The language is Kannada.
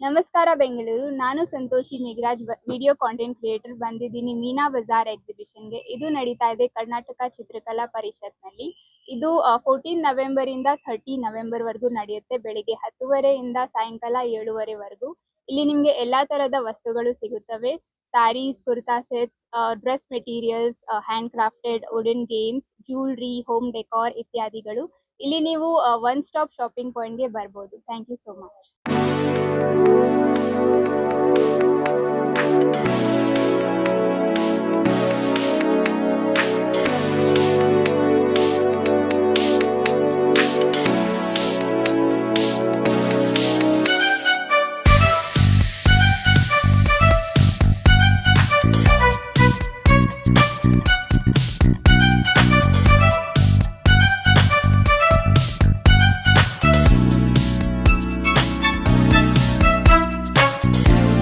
ನಮಸ್ಕಾರ ಬೆಂಗಳೂರು. ನಾನು Santoshi Megharaj video content creator ಬಂದಿದ್ದೀನಿ ಮೀನಾ ಬಜಾರ್ ಎಕ್ಸಿಬಿಷನ್ಗೆ ಇದು ನಡೀತಾ ಇದೆ ಕರ್ನಾಟಕ ಚಿತ್ರಕಲಾ ಪರಿಷತ್ನಲ್ಲಿ. ಇದು ಫೋರ್ಟೀನ್ ನವೆಂಬರ್ ಇಂದ ಥರ್ಟಿ ನವೆಂಬರ್ ವರೆಗೂ ನಡೆಯುತ್ತೆ. ಬೆಳಿಗ್ಗೆ ಹತ್ತುವರೆಯಿಂದ ಸಾಯಂಕಾಲ ಏಳುವರೆವರೆಗೂ. ಇಲ್ಲಿ ನಿಮಗೆ ಎಲ್ಲಾ ತರಹದ ವಸ್ತುಗಳು ಸಿಗುತ್ತವೆ. Sarees kurta sets dress materials handcrafted wooden games jewellery home decor ಇತ್ಯಾದಿಗಳು. ಇಲ್ಲಿ ನೀವು ಒನ್ ಸ್ಟಾಪ್ ಶಾಪಿಂಗ್ ಪಾಯಿಂಟ್ಗೆ ಬರ್ಬೋದು. Thank you so much